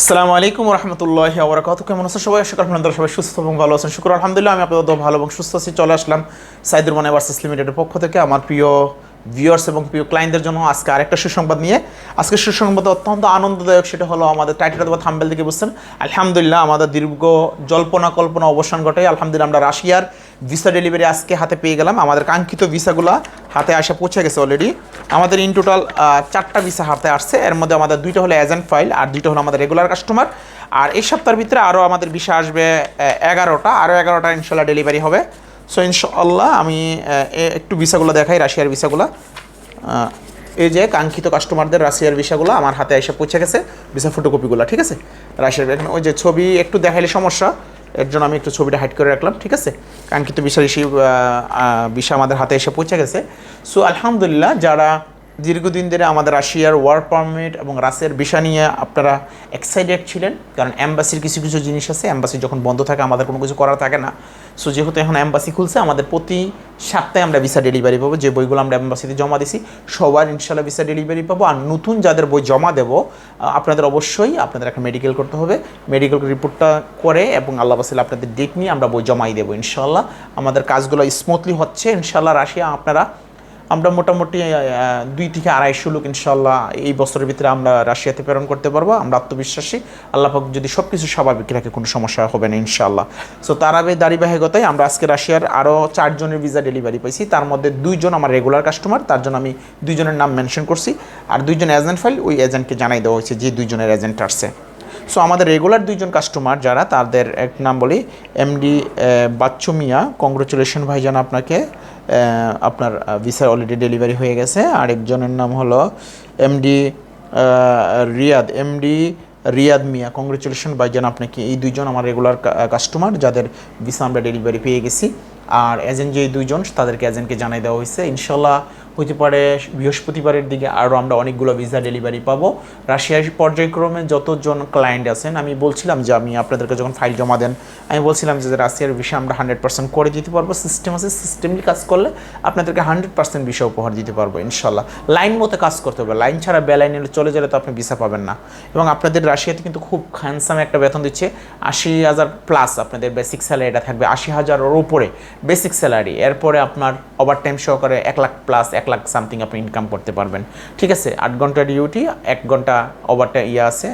আসসালামু আলাইকুম রহমতুল্লাহ আবরাকাত কেমন আছেন সবাই? আশা করি আপনারা সবাই সুস্থ এবং ভালো আছেন। শুক্র, আলহামদুলিল্লাহ আমি আপনাদের ভালো এবং সুস্থ আছি। চলে আসলাম সাইদুর মানে ভার্সেস লিমিটেডের পক্ষ থেকে। আমার প্রিয় ভিউয়ার্স এবং প্রিয় ক্লায়েন্টদের জন্য আজকে আরেকটা সুসংবাদ নিয়ে। আজকে সুসংবাদ অত্যন্ত আনন্দদায়ক, সেটা হলো আমাদের টাইটেল অথবা থাম্বেল থেকে বুঝছেন? আলহামদুলিল্লাহ আমাদের দীর্ঘ জল্পনা কল্পনা অবসান ঘটে আলহামদুলিল্লাহ আমরা রাশিয়ার ভিসা ডেলিভারি আজকে হাতে পেয়ে গেলাম। আমাদের কাঙ্ক্ষিত ভিসাগুলো হাতে আসা পৌঁছে গেছে অলরেডি আমাদের ইন টোটাল চারটা ভিসা হাতে আসছে। এর মধ্যে আমাদের দুইটা হলো এজেন্ট ফাইল আর দুইটা হলো আমাদের রেগুলার কাস্টমার আর এই সপ্তাহের ভিতরে আরও আমাদের ভিসা আসবে এগারোটা। আরও এগারোটা ইনশাল্লাহ ডেলিভারি হবে। সো ইনশাল্লাহ আমি একটু ভিসাগুলো দেখাই, রাশিয়ার ভিসাগুলো। এই যে কাঙ্ক্ষিত কাস্টমারদের রাশিয়ার ভিসাগুলো আমার হাতে এসে পৌঁছে গেছে ভিসা ফটোকপিগুলো ঠিক আছে? রাশিয়ার ওই যে ছবি একটু দেখাইলে সমস্যা। এর জন্য আমি একটু ছবিটা হাইড করে রাখলাম, ঠিক আছে? কাঙ্ক্ষিত বিষয় সেই বিষয় আমাদের হাতে এসে পৌঁছে গেছে। সো আলহামদুলিল্লাহ, যারা দীর্ঘদিন ধরে আমাদের রাশিয়ার ওয়ার্ক পারমিট এবং রাশিয়ার ভিসা নিয়ে আপনারা এক্সাইটেড ছিলেন, কারণ অ্যাম্বাসির কিছু কিছু জিনিস আছে অ্যাম্বাসি যখন বন্ধ থাকে, আমাদের কোনো কিছু করার থাকে না। সো যেহেতু এখন অ্যাম্বাসি খুলছে, আমাদের প্রতি সপ্তাহে আমরা ভিসা ডেলিভারি পাবো, যে বইগুলো আমরা অ্যাম্বাসিতে জমা দিছি, সবার ইনশাল্লাহ ভিসা ডেলিভারি পাবো। আর নতুন যাদের বই জমা দেবো আপনাদের অবশ্যই আপনাদের একটা মেডিকেল করতে হবে। মেডিকেল রিপোর্টটা করে এবং আল্লাহ বাসিল আপনাদের ডেট নিয়ে আমরা বই জমাই দেবো ইনশাল্লাহ আমাদের কাজগুলো স্মুথলি হচ্ছে ইনশাল্লাহ রাশিয়া, আপনারা আমরা মোটামুটি দুই থেকে আড়াইশো লোক ইনশাল্লাহ এই বছরের ভিতরে আমরা রাশিয়াতে প্রেরণ করতে পারব, আমরা আত্মবিশ্বাসী। আল্লাহ পাক যদি সব কিছু স্বাভাবিক রাখে, কোনো সমস্যা হবে না ইনশাল্লাহ। সো তার আগে দাঁড়িবাহিকতায় আমরা আজকে রাশিয়ার আরও চারজনের ভিসা ডেলিভারি পাইছি, তার মধ্যে দুইজন আমার রেগুলার কাস্টমার তার জন্য আমি দুইজনের নাম মেনশন করছি। আর দুইজন এজেন্ট ফাইল ওই এজেন্টকে জানাই দেওয়া হয়েছে যে দুইজনের এজেন্ট আসছে। সো আমাদের রেগুলার দুইজন কাস্টমার যারা, তাদের এক নাম বলি এমডি বাচ্চু মিয়া কংগ্রেচুলেশন ভাইজান আপনাকে। আপনার ভিসা অলরেডি ডেলিভারি হয়ে গেছে। আরেকজনের নাম হলো MD Riyad. MD Riyad Mia. Congratulation ভাইজান, আপনাকে এই দুইজন আমার রেগুলার কাস্টমার যাদের ভিসা আমরা ডেলিভারি পেয়ে গেছি। আর এজেন্ট যে দুইজন, তাদেরকে এজেন্টকে জানাই দেওয়া হয়েছে। ইনশাল্লাহ হইতে পারে বৃহস্পতিবারের দিকে আরও আমরা অনেকগুলো ভিসা ডেলিভারি পাবো। রাশিয়ার পর্যায়ক্রমে যতজন ক্লায়েন্ট আছেন, আমি বলছিলাম যে আমি আপনাদেরকে যখন ফাইল জমা দেন, আমি বলছিলাম যে রাশিয়ার ভিসা আমরা হান্ড্রেড পার্সেন্ট করে দিতে পারব। সিস্টেম আছে সিস্টেমলি কাজ করলে আপনাদেরকে হান্ড্রেড পার্সেন্ট ভিসা উপহার দিতে পারব, ইনশাল্লাহ। লাইন মতো কাজ করতে হবে। লাইন ছাড়া বেলাইন চলে গেলে তো আপনি ভিসা পাবেন না। এবং আপনাদের রাশিয়াতে কিন্তু খুব হ্যান্ডসাম একটা বেতন দিচ্ছে। আশি হাজার প্লাস আপনাদের বেসিক স্যালারিটা থাকবে। আশি হাজারের ওপরে বেসিক স্যালারি এরপরে আপনার ওভার টাইম সহকারে এক লাখ প্লাস এক লাখ সামথিং আপনি ইনকাম করতে পারবেন। ঠিক আছে? আট ঘণ্টা ডিউটি এক ঘণ্টা ওভারটা ইয়ে আছে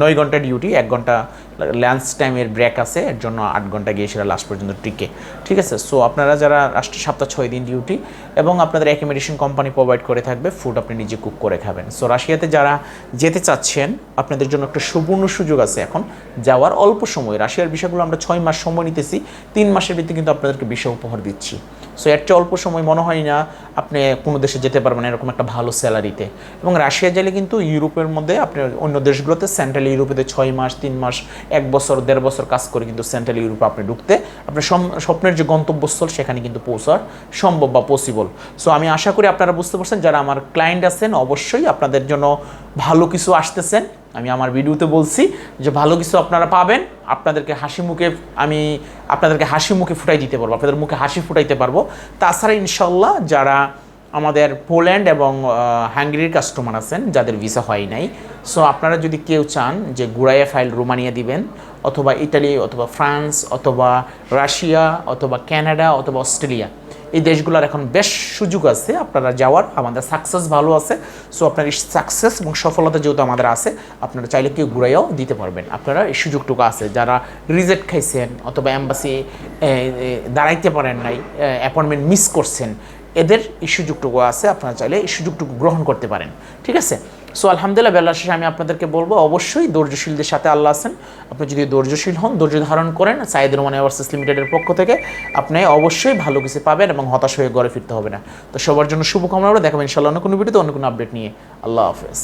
নয় ঘণ্টা ডিউটি এক ঘণ্টা লাঞ্চ টাইমের ব্রেক আছে, এর জন্য আট ঘণ্টা গিয়ে সেটা লাস্ট পর্যন্ত টিকে। ঠিক আছে? সো আপনারা যারা রাষ্ট্র সপ্তাহ ছয় দিন ডিউটি এবং আপনাদের অ্যাকোমোডেশন কোম্পানি প্রোভাইড করে থাকবে ফুড আপনি নিজে কুক করে খাবেন। সো রাশিয়াতে যারা যেতে চাচ্ছেন, আপনাদের জন্য একটা সুবর্ণ সুযোগ আছে এখন। যাওয়ার অল্প সময়, রাশিয়ার বিষয়গুলো আমরা ছয় মাস সময় নিতেছি, তিন মাসের ভিত্তি কিন্তু আপনাদেরকে বিষয় উপহার দিচ্ছি। সো এর চেয়ে অল্প সময় মনে হয় না, আপনি কোনো দেশে যেতে পারবেন এরকম একটা ভালো স্যালারিতে এবং রাশিয়া গেলে কিন্তু ইউরোপের মধ্যে, আপনি অন্য দেশগুলোতে সেন্ট্রাল ইউরোপেতে ছয় মাস, তিন মাস এক বছর, দেড় বছর কাজ করে কিন্তু সেন্ট্রাল ইউরোপে আপনি ঢুকতে, আপনার স্বপ্নের যে গন্তব্যস্থল সেখানে কিন্তু পৌঁছার সম্ভব বা পসিবল সো আমি আশা করি আপনারা বুঝতে পারছেন, যারা আমার ক্লায়েন্ট আছেন, অবশ্যই আপনাদের জন্য ভালো কিছু আসতেছেন। আমি আমার ভিডিওতে বলছি যে ভালো কিছু আপনারা পাবেন, আপনাদেরকে হাসি মুখে, আমি আপনাদেরকে হাসি মুখে ফুটাই দিতে পারব, আপনাদের মুখে হাসি ফুটাইতে পারব। তাছাড়া ইনশাল্লাহ যারা আমাদের পোল্যান্ড এবং হাঙ্গেরির কাস্টমার আছেন, যাদের ভিসা হয় নাই। সো আপনারা যদি কেউ চান যে গুড়াইয়া ফাইল রোমানিয়া দিবেন, অথবা ইটালি অথবা ফ্রান্স, অথবা রাশিয়া, অথবা কানাডা অথবা অস্ট্রেলিয়া, এই দেশগুলোর এখন বেশ সুযোগ আছে আপনারা যাওয়ার, আমাদের সাকসেস ভালো আছে। সো আপনার এই সাকসেস এবং সফলতা যেহেতু আমাদের আছে, আপনারা চাইলে কেউ ঘুরাইয়াও দিতে পারবেন। আপনারা এই সুযোগটুকু আছে, যারা রিজেক্ট খাইছেন, অথবা অ্যাম্বাসি দাঁড়াইতে পারেন নাই অ্যাপয়েন্টমেন্ট মিস করছেন এদের এই সুযোগটুকু আছে, আপনারা চাইলে এই সুযোগটুকু গ্রহণ করতে পারেন। ঠিক আছে? সো আলহামদুলিল্লাহ বেলা শেষে আমি আপনাদেরকে বলব, অবশ্যই ধৈর্যশীলদের সাথে আল্লাহ আছেন। আপনি যদি ধৈর্যশীল হন, ধৈর্য ধারণ করেন সাইদ রহমান এভার্সেস লিমিটেডের পক্ষ থেকে, আপনি অবশ্যই ভালো কিছু পাবেন এবং হতাশ হয়ে ঘরে ফিরতে হবে না। তো সবার জন্য শুভকামনা দেখাবেন ইনশাল্লাহ অন্য কোনো ভিডিওতে, অন্য কোনো আপডেট নিয়ে। আল্লাহ হাফেজ।